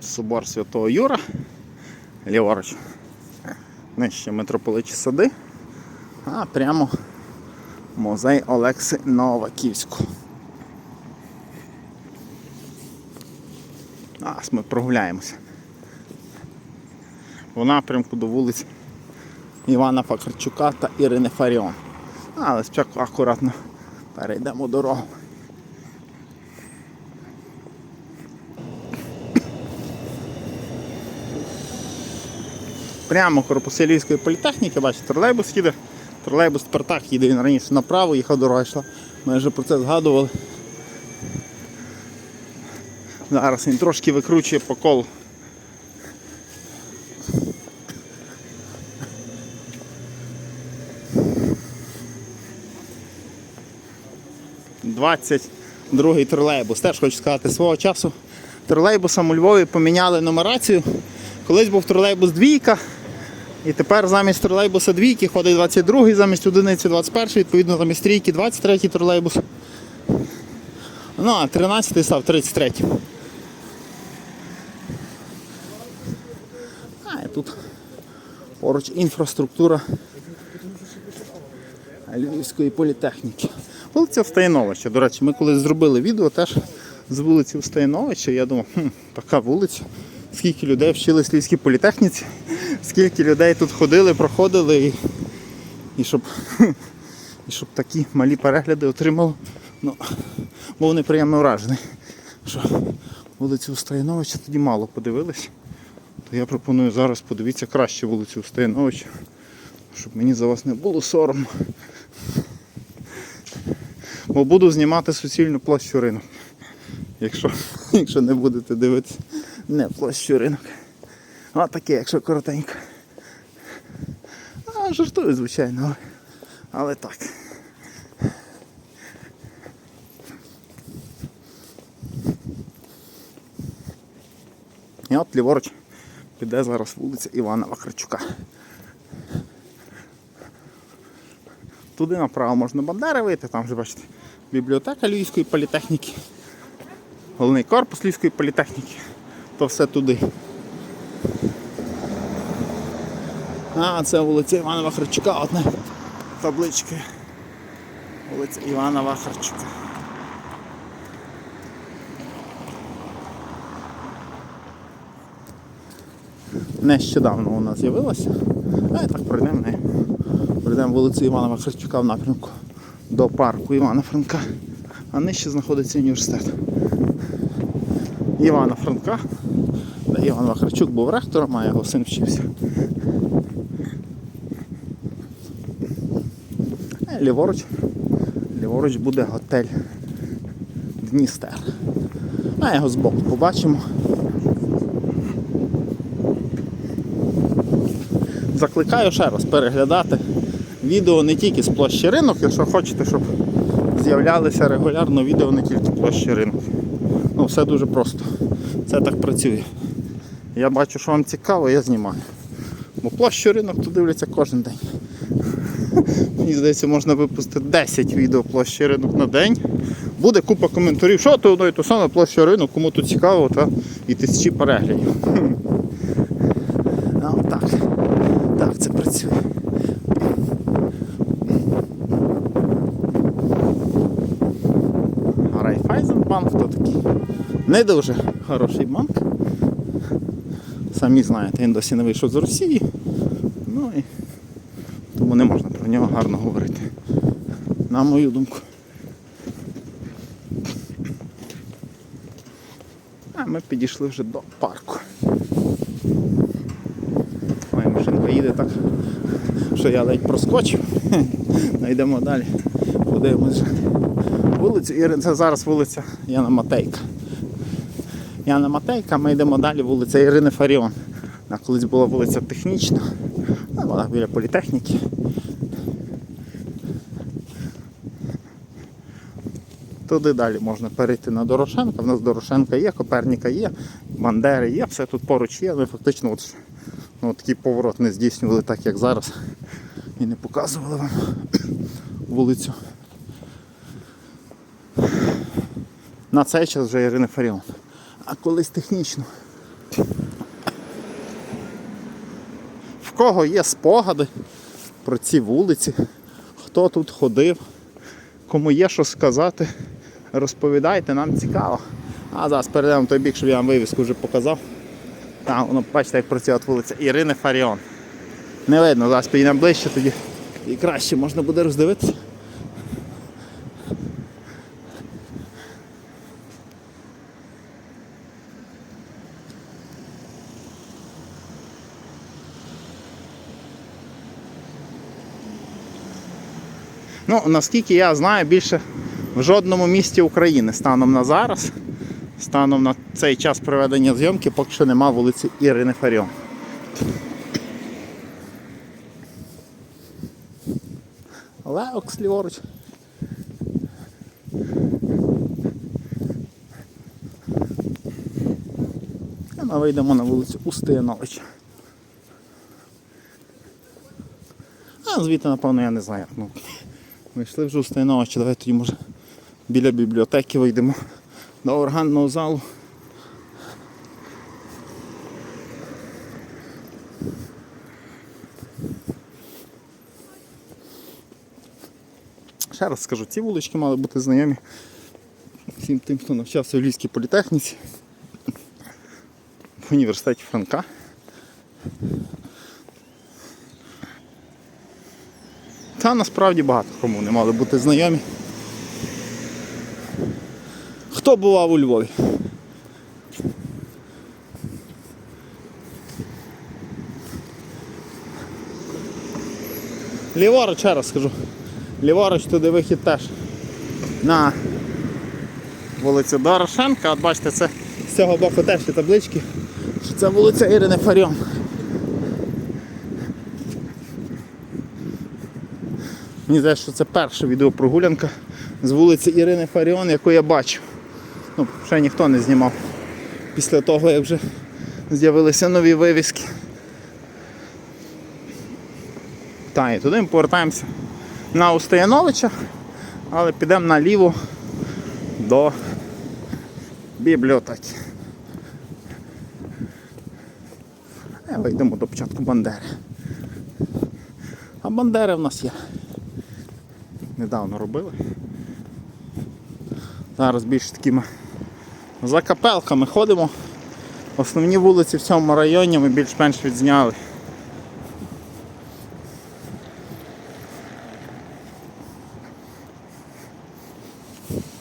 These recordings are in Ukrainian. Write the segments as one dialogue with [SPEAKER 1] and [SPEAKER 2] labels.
[SPEAKER 1] собор Святого Юра, ліворуч. Нижче митрополичі сади, а прямо музей Олекси Новаківського. Зараз ми прогуляємося. В напрямку до вулиць Івана Факарчука та Ірини Фаріон. Але спочатку акуратно перейдемо дорогу. Прямо корпус Львівської політехніки, бачите, тролейбус їде. Тролейбус Спартак їде, він раніше направо їхав, дорога йшла. Ми вже про це згадували. Зараз він трошки викручує по колу. Двадцять другий тролейбус. Теж хочу сказати, свого часу тролейбусам у Львові поміняли нумерацію. Колись був тролейбус двійка, і тепер замість тролейбуса двійки ходить 22-й, замість одиниці 21-й, відповідно замість трійки 23-й тролейбус. Ну, а 13-й став 33-й. А, і тут поруч інфраструктура Львівської політехніки. Вулиця Встаєновича. До речі, ми колись зробили відео теж з вулиці Встаєновича. Я думав, хм, така вулиця. Скільки людей вчились в Львівській політехніці, скільки людей тут ходили, проходили і, і щоб, і щоб такі малі перегляди отримав. Ну, був неприємно вражений, що вулицю Встаєновича тоді мало подивились. То я пропоную зараз подивитися краще вулицю Встаєновича, щоб мені за вас не було соромно. Бо буду знімати суцільну площу ринок. Якщо, якщо не будете дивитися, не площу ринок. А таке, якщо коротенько. А, жартую, звичайно, але, так. І от ліворуч піде зараз вулиця Івана Вахарчука. Туди направо можна Бандери вийти, там вже бачите, бібліотека Львівської політехніки, головний корпус Львівської політехніки, то все туди. А, це вулиця Івана Вахарчука, одне таблички. Вулиця Івана Вахарчука. Нещодавно вона з'явилася. А і так пройдемо нею. Пройдемо вулицю Івана Вахарчука в напрямку до парку Івана Франка. А нижче знаходиться університет. Івана Франка, Іван Вахарчук був ректором, а його син вчився. Е, Ліворуч. Ліворуч буде готель Дністер. А його збоку побачимо. Закликаю ще раз переглядати відео не тільки з площі ринок, якщо хочете, щоб з'являлися регулярно відео не тільки площі ринок. Ну, все дуже просто. Це так працює. Я бачу, що вам цікаво, я знімаю. Бо площу ринок тут дивляться кожен день. Мені здається, можна випустити 10 відео площі ринок на день. Буде купа коментарів, що то одно і то саме площа ринок, кому тут цікаво, та і тисячі переглядів. А, отак. Так, це працює. Райфайзенбанк то такий не дуже хороший банк. Самі знаєте, він досі не вийшов з Росії. Ну і тому не можна про нього гарно говорити. На мою думку. А ми підійшли вже до парку. Моя машинка їде так, що я ледь проскочив. Найдемо далі. Подивимось. Вулицю Ірин, це зараз вулиця Яна Матейка. Яна Матейка, ми йдемо далі, вулиця Ірини Фаріон. А колись була вулиця Технічна, вона біля політехніки. Туди далі можна перейти на Дорошенка. В нас Дорошенка є, Коперніка є, Бандери є, все тут поруч є. Ми фактично от, ну, такий поворот не здійснювали так, як зараз. І не показували вам вулицю. На цей час вже Ірина Фаріон а колись технічно. В кого є спогади про ці вулиці, хто тут ходив, кому є що сказати, розповідайте, нам цікаво. А зараз перейдемо той бік, щоб я вам вивіску вже показав. Там, воно, ну, бачите, як працює от вулиця Ірини Фаріон. Не видно, зараз підійдемо ближче тоді і краще можна буде роздивитися. Ну, наскільки я знаю, більше в жодному місті України станом на зараз, станом на цей час проведення зйомки, поки що нема вулиці Ірини Фаріон. Леокс ліворуч. І ми вийдемо на вулицю Устиновича. А звідти, напевно, я не знаю. Ми йшли вже у Стайновича, давай тоді може біля бібліотеки вийдемо до органного залу. Ще раз скажу, ці вулички мали бути знайомі всім тим, хто навчався в Львівській політехніці, в університеті Франка. Та насправді багато кому не мали бути знайомі. Хто бував у Львові? Ліворуч, ще раз скажу. Ліворуч туди вихід теж на вулицю Дорошенка. От бачите, це з цього боку теж є таблички, що це вулиця Ірини Фаріон. Мені здається, що це перша відеопрогулянка з вулиці Ірини Фаріон, яку я бачу. Ну, ще ніхто не знімав. Після того, як вже з'явилися нові вивіски. Так, і туди ми повертаємося на Устаяновича, але підемо наліво до бібліотеки. Вийдемо до початку Бандери. А Бандери в нас є. Недавно робили. Зараз більше такими закапелками ходимо. Основні вулиці в цьому районі ми більш-менш відзняли. А,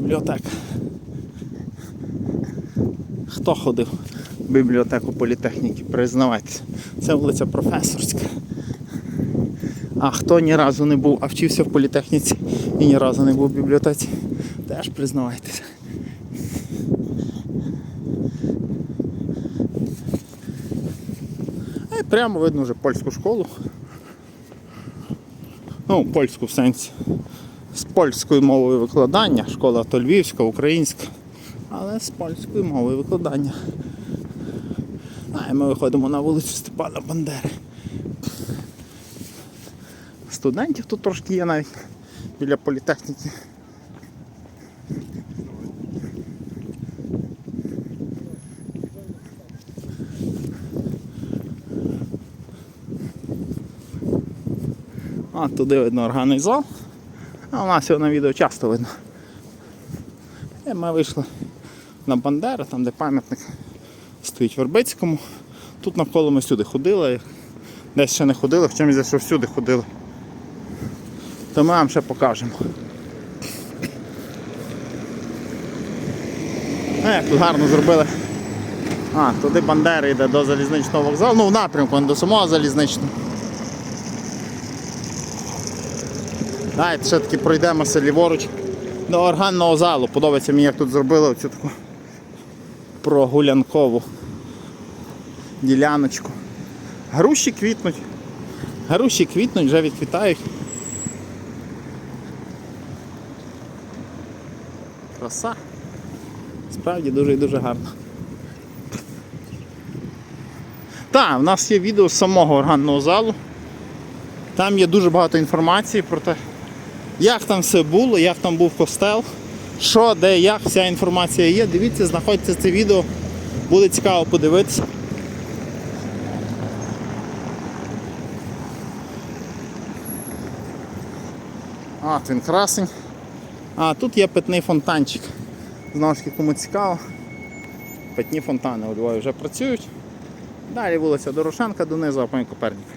[SPEAKER 1] бібліотека. Хто ходив в бібліотеку політехніки? Признавайтеся. Це вулиця Професорська. А хто ні разу не був, а вчився в політехніці і ні разу не був в бібліотеці, теж признавайтеся. А й прямо видно вже польську школу. Ну, польську в сенсі. З польською мовою викладання, школа то львівська, українська, але з польською мовою викладання. А і ми виходимо на вулицю Степана Бандери. Студентів тут трошки є навіть біля політехніки. А туди видно органний зал. А у нас його на відео часто видно. І ми вийшли на Бандеру, там де пам'ятник стоїть Вербицькому. Тут навколо ми сюди ходили, десь ще не ходили, в чомусь, що всюди ходили. То ми вам ще покажемо. А як тут гарно зробили. А, туди Бандера йде до залізничного вокзалу, ну в напрямку, не до самого залізничного. Давайте ще таки пройдемося ліворуч до органного залу. Подобається мені, як тут зробили оцю таку прогулянкову діляночку. Груші квітнуть. Груші квітнуть, вже відквітають. Краса. Справді дуже і дуже гарно. Так, в нас є відео з самого органного залу. Там є дуже багато інформації про те, як там все було, як там був костел, що, де, як, вся інформація є. Дивіться, знаходьте це відео, буде цікаво подивитися. А, він красень. А, тут є питний фонтанчик. Знову ж таки, кому цікаво. Питні фонтани у Львові вже працюють. Далі вулиця Дорошенка донизу, а потім Коперніка.